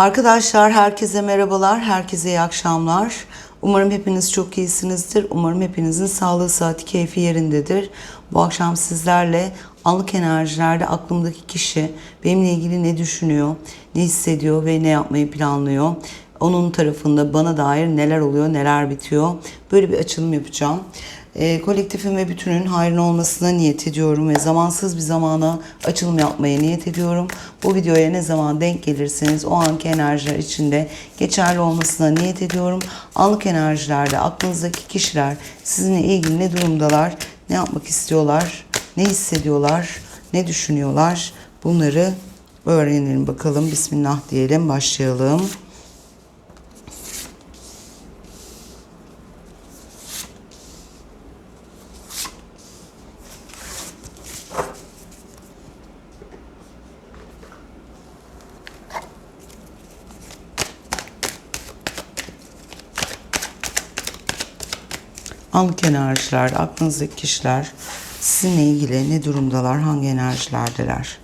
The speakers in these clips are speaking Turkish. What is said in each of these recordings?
Arkadaşlar herkese merhabalar, herkese iyi akşamlar. Umarım hepiniz çok iyisinizdir. Umarım hepinizin sağlığı, saati, keyfi yerindedir. Bu akşam sizlerle anlık enerjilerde aklımdaki kişi benimle ilgili ne düşünüyor, ne hissediyor ve ne yapmayı planlıyor. Onun tarafında bana dair neler oluyor, neler bitiyor. Böyle bir açılım yapacağım. E, kolektifin ve bütünün hayrına olmasına niyet ediyorum ve zamansız bir zamana açılım yapmaya niyet ediyorum. Bu videoya ne zaman denk gelirseniz o anki enerjiler içinde geçerli olmasına niyet ediyorum. Anlık enerjilerde aklınızdaki kişiler sizinle ilgili ne durumdalar, ne yapmak istiyorlar, ne hissediyorlar, ne düşünüyorlar bunları öğrenelim bakalım. Bismillah diyelim, başlayalım. Anlık enerjiler, aklınızdaki kişiler sizinle ilgili ne durumdalar, hangi enerjilerdeler?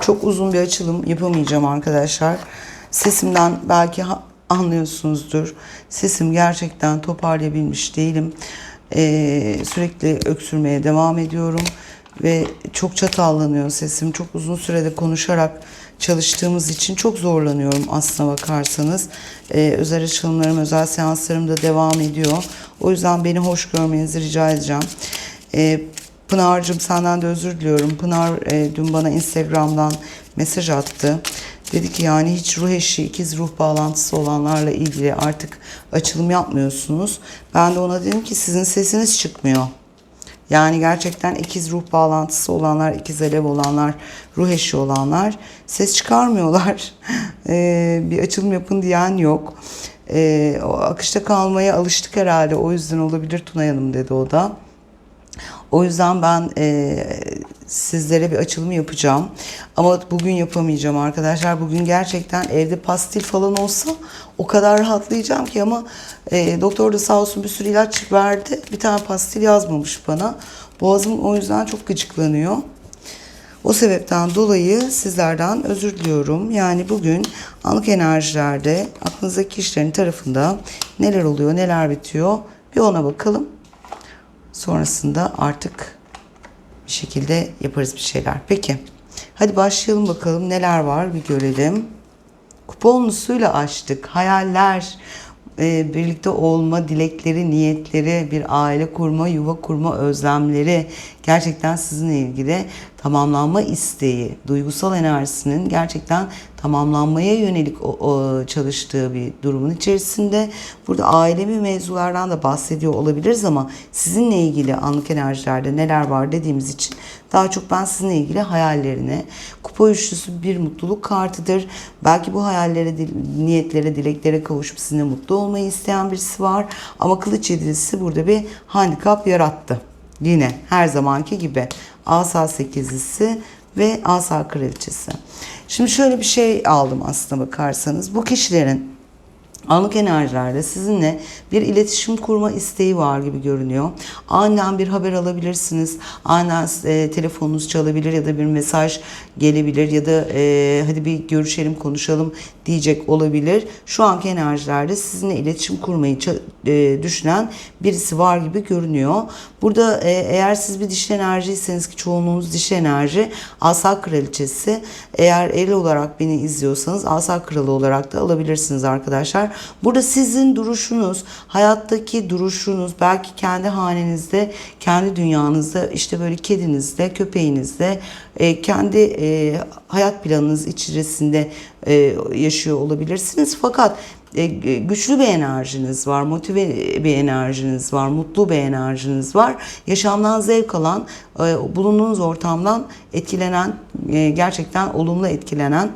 Çok uzun bir açılım yapamayacağım arkadaşlar. Sesimden belki anlıyorsunuzdur. Sesim gerçekten toparlayabilmiş değilim. Ee, sürekli öksürmeye devam ediyorum ve çok çatallanıyor sesim. Çok uzun sürede konuşarak çalıştığımız için çok zorlanıyorum aslına bakarsanız. Ee, özel açılımlarım, özel seanslarım da devam ediyor. O yüzden beni hoş görmenizi rica edeceğim. Ee, Pınar'cığım senden de özür diliyorum. Pınar e, dün bana Instagram'dan mesaj attı. Dedi ki yani hiç ruh eşi, ikiz ruh bağlantısı olanlarla ilgili artık açılım yapmıyorsunuz. Ben de ona dedim ki sizin sesiniz çıkmıyor. Yani gerçekten ikiz ruh bağlantısı olanlar, ikiz alev olanlar, ruh eşi olanlar ses çıkarmıyorlar. Ee, bir açılım yapın diyen yok. Ee, o akışta kalmaya alıştık herhalde. O yüzden olabilir Tunay Hanım dedi o da. O yüzden ben e, sizlere bir açılım yapacağım. Ama bugün yapamayacağım arkadaşlar. Bugün gerçekten evde pastil falan olsa o kadar rahatlayacağım ki ama e, doktor da sağ olsun bir sürü ilaç verdi. Bir tane pastil yazmamış bana. Boğazım o yüzden çok gıcıklanıyor. O sebepten dolayı sizlerden özür diliyorum. Yani bugün anlık enerjilerde aklınızdaki kişilerin tarafında neler oluyor, neler bitiyor bir ona bakalım. Sonrasında artık bir şekilde yaparız bir şeyler. Peki. Hadi başlayalım bakalım neler var bir görelim. Kuponlusuyla açtık. Hayaller, e, birlikte olma dilekleri, niyetleri, bir aile kurma, yuva kurma özlemleri gerçekten sizinle ilgili tamamlanma isteği, duygusal enerjisinin gerçekten tamamlanmaya yönelik çalıştığı bir durumun içerisinde. Burada ailevi mevzulardan da bahsediyor olabiliriz ama sizinle ilgili anlık enerjilerde neler var dediğimiz için daha çok ben sizinle ilgili hayallerine, kupa üçlüsü bir mutluluk kartıdır. Belki bu hayallere, niyetlere, dileklere kavuşup sizinle mutlu olmayı isteyen birisi var. Ama kılıç yedilisi burada bir handikap yarattı. Yine her zamanki gibi asa sekizlisi ve asa kraliçesi. Şimdi şöyle bir şey aldım aslına bakarsanız. Bu kişilerin anlık enerjilerde sizinle bir iletişim kurma isteği var gibi görünüyor. Aniden bir haber alabilirsiniz. Aniden e, telefonunuz çalabilir ya da bir mesaj gelebilir ya da e, hadi bir görüşelim konuşalım diyecek olabilir. Şu anki enerjilerde sizinle iletişim kurmayı e, düşünen birisi var gibi görünüyor. Burada e, eğer siz bir dişi enerjiyseniz ki çoğunluğunuz dişi enerji asa kraliçesi eğer el olarak beni izliyorsanız asa kralı olarak da alabilirsiniz arkadaşlar. Burada sizin duruşunuz, hayattaki duruşunuz belki kendi hanenizde, kendi dünyanızda işte böyle kedinizde, köpeğinizde, e, kendi e, hayat planınız içerisinde e, yaşıyor olabilirsiniz. Fakat güçlü bir enerjiniz var, motive bir enerjiniz var, mutlu bir enerjiniz var. Yaşamdan zevk alan, bulunduğunuz ortamdan etkilenen, gerçekten olumlu etkilenen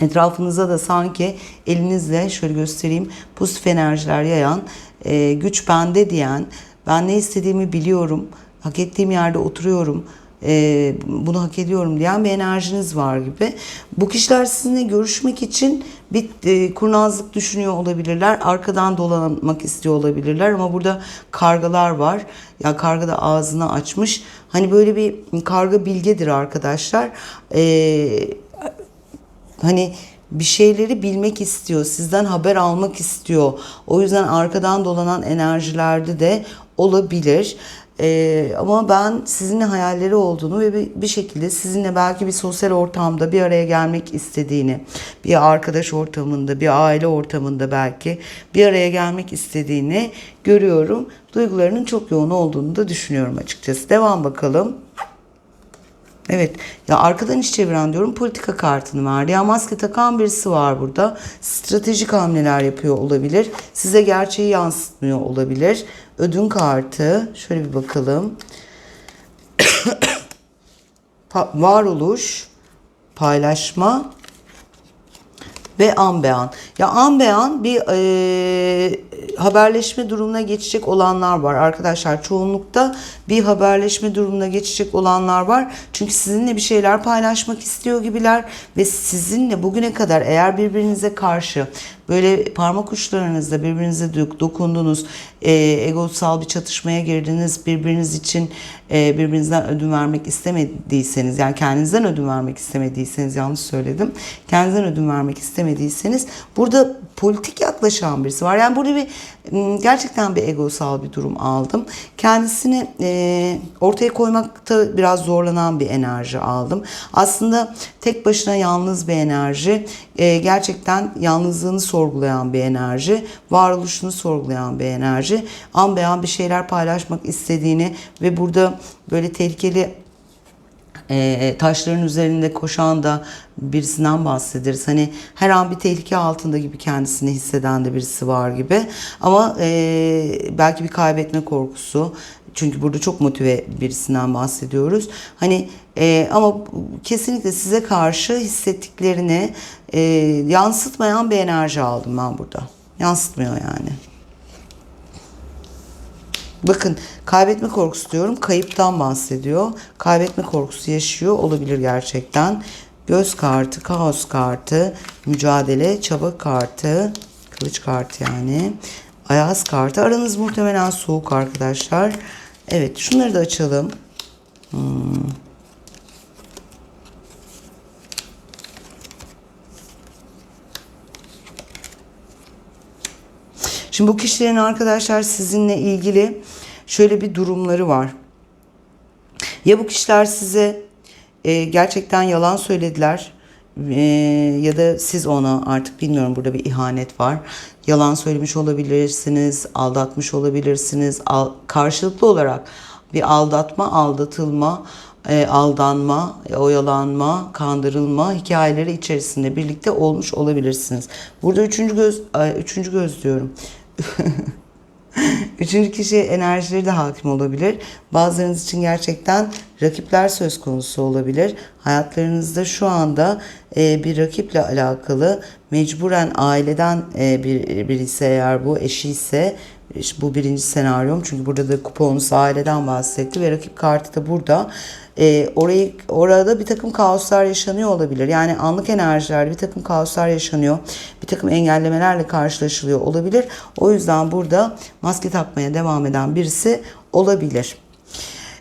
Etrafınıza da sanki elinizle şöyle göstereyim pozitif enerjiler yayan, e, güç bende diyen, ben ne istediğimi biliyorum, hak ettiğim yerde oturuyorum, e, bunu hak ediyorum diyen bir enerjiniz var gibi. Bu kişiler sizinle görüşmek için bir e, kurnazlık düşünüyor olabilirler. Arkadan dolanmak istiyor olabilirler ama burada kargalar var. Ya karga da ağzını açmış. Hani böyle bir karga bilgedir arkadaşlar. Eee hani bir şeyleri bilmek istiyor, sizden haber almak istiyor. O yüzden arkadan dolanan enerjilerde de olabilir. Ee, ama ben sizinle hayalleri olduğunu ve bir, bir şekilde sizinle belki bir sosyal ortamda bir araya gelmek istediğini, bir arkadaş ortamında, bir aile ortamında belki bir araya gelmek istediğini görüyorum. Duygularının çok yoğun olduğunu da düşünüyorum açıkçası. Devam bakalım. Evet ya arkadan iş çeviren diyorum politika kartını verdi. Ya maske takan birisi var burada. Stratejik hamleler yapıyor olabilir. Size gerçeği yansıtmıyor olabilir. Ödün kartı şöyle bir bakalım. Varoluş, paylaşma ve an. Ya an bir e, haberleşme durumuna geçecek olanlar var arkadaşlar. Çoğunlukta bir haberleşme durumuna geçecek olanlar var. Çünkü sizinle bir şeyler paylaşmak istiyor gibiler ve sizinle bugüne kadar eğer birbirinize karşı böyle parmak uçlarınızla birbirinize dok- dokundunuz, e, egosal bir çatışmaya girdiniz, birbiriniz için e, birbirinizden ödün vermek istemediyseniz, yani kendinizden ödün vermek istemediyseniz, yanlış söyledim, kendinizden ödün vermek istemediyseniz burada politik yaklaşan birisi var. Yani burada bir gerçekten bir egosal bir durum aldım. Kendisini e, ortaya koymakta biraz zorlanan bir enerji aldım. Aslında tek başına yalnız bir enerji, e, gerçekten yalnızlığını sorgulayan bir enerji, varoluşunu sorgulayan bir enerji. An be an bir şeyler paylaşmak istediğini ve burada böyle tehlikeli e, taşların üzerinde koşan da birisinden bahsederiz. Hani her an bir tehlike altında gibi kendisini hisseden de birisi var gibi. Ama e, belki bir kaybetme korkusu. Çünkü burada çok motive birisinden bahsediyoruz. Hani e, ama kesinlikle size karşı hissettiklerini e, yansıtmayan bir enerji aldım ben burada. Yansıtmıyor yani. Bakın kaybetme korkusu diyorum. Kayıptan bahsediyor. Kaybetme korkusu yaşıyor olabilir gerçekten. Göz kartı, kaos kartı, mücadele, çaba kartı, kılıç kartı yani. Ayaz kartı. Aranız muhtemelen soğuk arkadaşlar. Evet şunları da açalım. Hmm. Şimdi bu kişilerin arkadaşlar sizinle ilgili şöyle bir durumları var. Ya bu kişiler size e, gerçekten yalan söylediler e, ya da siz ona artık bilmiyorum burada bir ihanet var. Yalan söylemiş olabilirsiniz, aldatmış olabilirsiniz. Al, karşılıklı olarak bir aldatma, aldatılma, e, aldanma, e, oyalanma, kandırılma hikayeleri içerisinde birlikte olmuş olabilirsiniz. Burada üçüncü göz, ay, üçüncü göz diyorum. Üçüncü kişi enerjileri de hakim olabilir. Bazılarınız için gerçekten rakipler söz konusu olabilir. Hayatlarınızda şu anda e, bir rakiple alakalı mecburen aileden e, bir birisi eğer bu eşi ise işte bu birinci senaryom çünkü burada da kuponuz aileden bahsetti ve rakip kartı da burada. E, orayı orada bir takım kaoslar yaşanıyor olabilir. Yani anlık enerjilerde bir takım kaoslar yaşanıyor. Bir takım engellemelerle karşılaşılıyor olabilir. O yüzden burada maske takmaya devam eden birisi olabilir.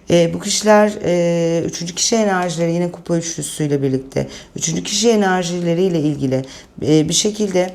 E, bu kişiler e, üçüncü kişi enerjileri yine kupa üçlüsüyle birlikte üçüncü kişi enerjileriyle ilgili e, bir şekilde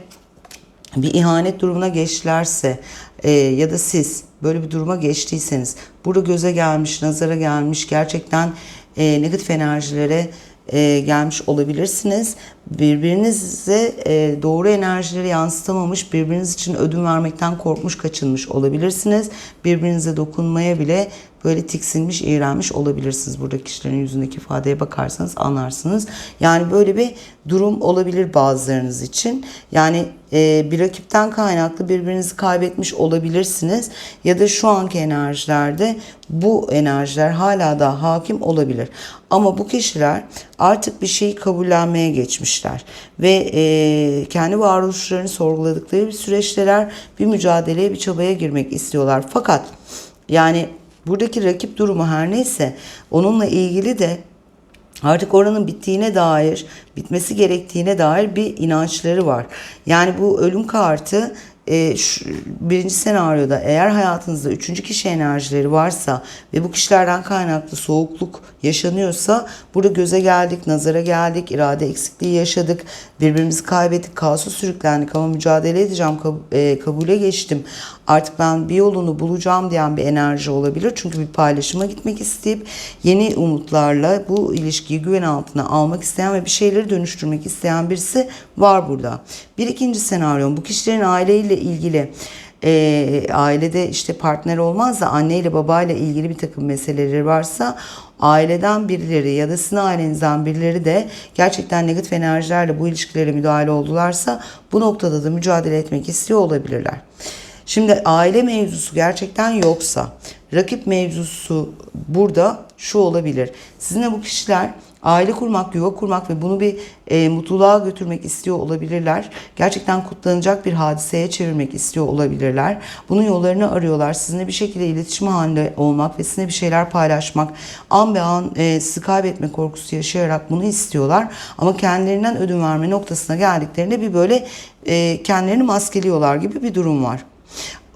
bir ihanet durumuna geçtilerse e, ya da siz böyle bir duruma geçtiyseniz burada göze gelmiş, nazara gelmiş gerçekten e, negatif enerjilere e, gelmiş olabilirsiniz. Birbirinize e, doğru enerjileri yansıtamamış, birbiriniz için ödün vermekten korkmuş, kaçınmış olabilirsiniz. Birbirinize dokunmaya bile böyle tiksinmiş, iğrenmiş olabilirsiniz. Buradaki kişilerin yüzündeki ifadeye bakarsanız anlarsınız. Yani böyle bir durum olabilir bazılarınız için. Yani e, bir rakipten kaynaklı birbirinizi kaybetmiş olabilirsiniz. Ya da şu anki enerjilerde bu enerjiler hala da hakim olabilir. Ama bu kişiler artık bir şeyi kabullenmeye geçmişler. Ve e, kendi varoluşlarını sorguladıkları bir süreçteler bir mücadeleye, bir çabaya girmek istiyorlar. Fakat yani buradaki rakip durumu her neyse onunla ilgili de artık oranın bittiğine dair, bitmesi gerektiğine dair bir inançları var. Yani bu ölüm kartı e, şu, birinci senaryoda eğer hayatınızda üçüncü kişi enerjileri varsa ve bu kişilerden kaynaklı soğukluk yaşanıyorsa burada göze geldik, nazara geldik, irade eksikliği yaşadık, birbirimizi kaybettik, kaosa sürüklendik ama mücadele edeceğim, kab- e, kabule geçtim. Artık ben bir yolunu bulacağım diyen bir enerji olabilir. Çünkü bir paylaşıma gitmek isteyip yeni umutlarla bu ilişkiyi güven altına almak isteyen ve bir şeyleri dönüştürmek isteyen birisi var burada. Bir ikinci senaryo bu kişilerin aileyle ilgili e, ailede işte partner olmaz da anneyle babayla ilgili bir takım meseleleri varsa aileden birileri ya da sizin ailenizden birileri de gerçekten negatif enerjilerle bu ilişkilere müdahale oldularsa bu noktada da mücadele etmek istiyor olabilirler. Şimdi aile mevzusu gerçekten yoksa rakip mevzusu burada şu olabilir. Sizinle bu kişiler aile kurmak, yuva kurmak ve bunu bir e, mutluluğa götürmek istiyor olabilirler. Gerçekten kutlanacak bir hadiseye çevirmek istiyor olabilirler. Bunun yollarını arıyorlar. Sizinle bir şekilde iletişim halinde olmak ve sizinle bir şeyler paylaşmak, an be an e, sizi kaybetme korkusu yaşayarak bunu istiyorlar. Ama kendilerinden ödün verme noktasına geldiklerinde bir böyle e, kendilerini maskeliyorlar gibi bir durum var.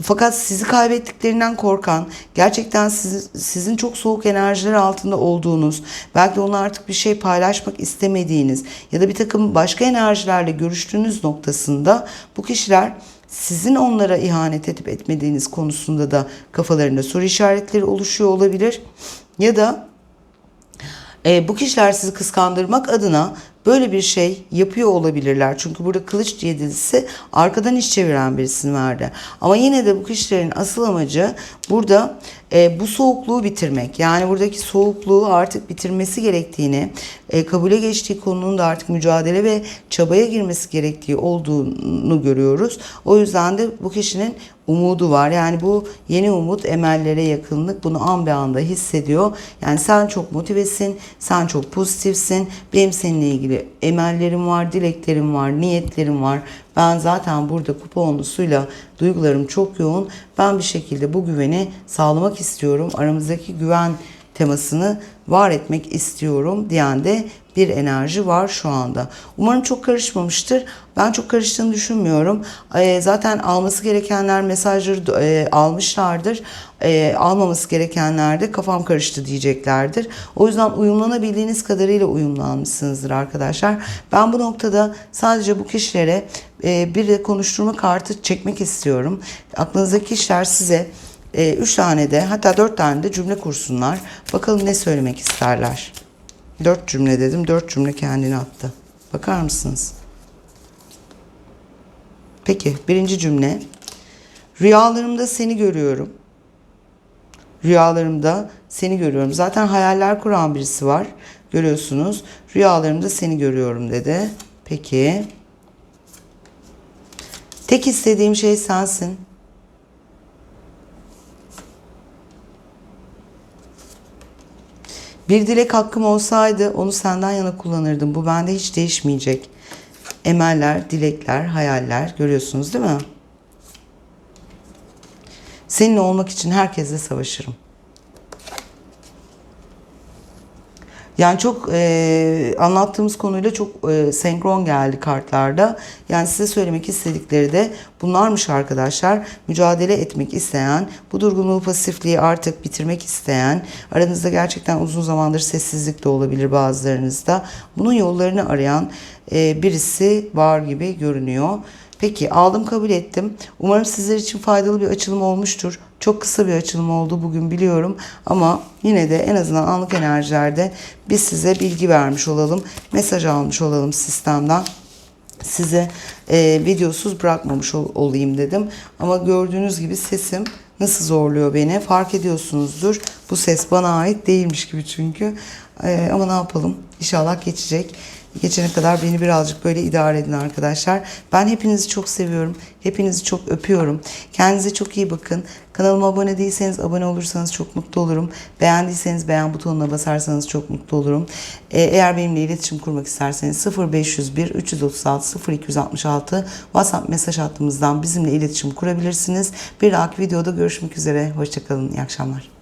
Fakat sizi kaybettiklerinden korkan, gerçekten siz, sizin çok soğuk enerjiler altında olduğunuz, belki onunla artık bir şey paylaşmak istemediğiniz ya da bir takım başka enerjilerle görüştüğünüz noktasında bu kişiler sizin onlara ihanet edip etmediğiniz konusunda da kafalarında soru işaretleri oluşuyor olabilir. Ya da e, bu kişiler sizi kıskandırmak adına böyle bir şey yapıyor olabilirler. Çünkü burada kılıç yedilisi arkadan iş çeviren birisini verdi. Ama yine de bu kişilerin asıl amacı burada e, bu soğukluğu bitirmek. Yani buradaki soğukluğu artık bitirmesi gerektiğini, e, kabule geçtiği konunun da artık mücadele ve çabaya girmesi gerektiği olduğunu görüyoruz. O yüzden de bu kişinin umudu var. Yani bu yeni umut emellere yakınlık bunu an be anda hissediyor. Yani sen çok motivesin, sen çok pozitifsin. Benim seninle ilgili emellerim var, dileklerim var, niyetlerim var. Ben zaten burada kuponlusuyla duygularım çok yoğun. Ben bir şekilde bu güveni sağlamak istiyorum. Aramızdaki güven temasını var etmek istiyorum diyen de bir enerji var şu anda. Umarım çok karışmamıştır. Ben çok karıştığını düşünmüyorum. Ee, zaten alması gerekenler mesajları e, almışlardır. Ee, almaması gerekenler de kafam karıştı diyeceklerdir. O yüzden uyumlanabildiğiniz kadarıyla uyumlanmışsınızdır arkadaşlar. Ben bu noktada sadece bu kişilere e, bir de konuşturma kartı çekmek istiyorum. Aklınızdaki kişiler size 3 tane de hatta 4 tane de cümle kursunlar. Bakalım ne söylemek isterler. 4 cümle dedim. 4 cümle kendini attı. Bakar mısınız? Peki birinci cümle. Rüyalarımda seni görüyorum. Rüyalarımda seni görüyorum. Zaten hayaller kuran birisi var. Görüyorsunuz. Rüyalarımda seni görüyorum dedi. Peki. Tek istediğim şey sensin. Bir dilek hakkım olsaydı onu senden yana kullanırdım. Bu bende hiç değişmeyecek. Emeller, dilekler, hayaller görüyorsunuz değil mi? Seninle olmak için herkesle savaşırım. Yani çok e, anlattığımız konuyla çok e, senkron geldi kartlarda. Yani size söylemek istedikleri de bunlarmış arkadaşlar. Mücadele etmek isteyen, bu durgunluğu pasifliği artık bitirmek isteyen, aranızda gerçekten uzun zamandır sessizlik de olabilir bazılarınızda. Bunun yollarını arayan e, birisi var gibi görünüyor. Peki aldım kabul ettim. Umarım sizler için faydalı bir açılım olmuştur. Çok kısa bir açılım oldu bugün biliyorum ama yine de en azından anlık enerjilerde biz size bilgi vermiş olalım. Mesaj almış olalım sistemden size e, videosuz bırakmamış ol, olayım dedim. Ama gördüğünüz gibi sesim nasıl zorluyor beni fark ediyorsunuzdur. Bu ses bana ait değilmiş gibi çünkü. E, ama ne yapalım? İnşallah geçecek. Geçene kadar beni birazcık böyle idare edin arkadaşlar. Ben hepinizi çok seviyorum. Hepinizi çok öpüyorum. Kendinize çok iyi bakın. Kanalıma abone değilseniz abone olursanız çok mutlu olurum. Beğendiyseniz beğen butonuna basarsanız çok mutlu olurum. Ee, eğer benimle iletişim kurmak isterseniz 0501 336 0266 WhatsApp mesaj hattımızdan bizimle iletişim kurabilirsiniz. Bir dahaki videoda görüşmek üzere. Hoşçakalın. İyi akşamlar.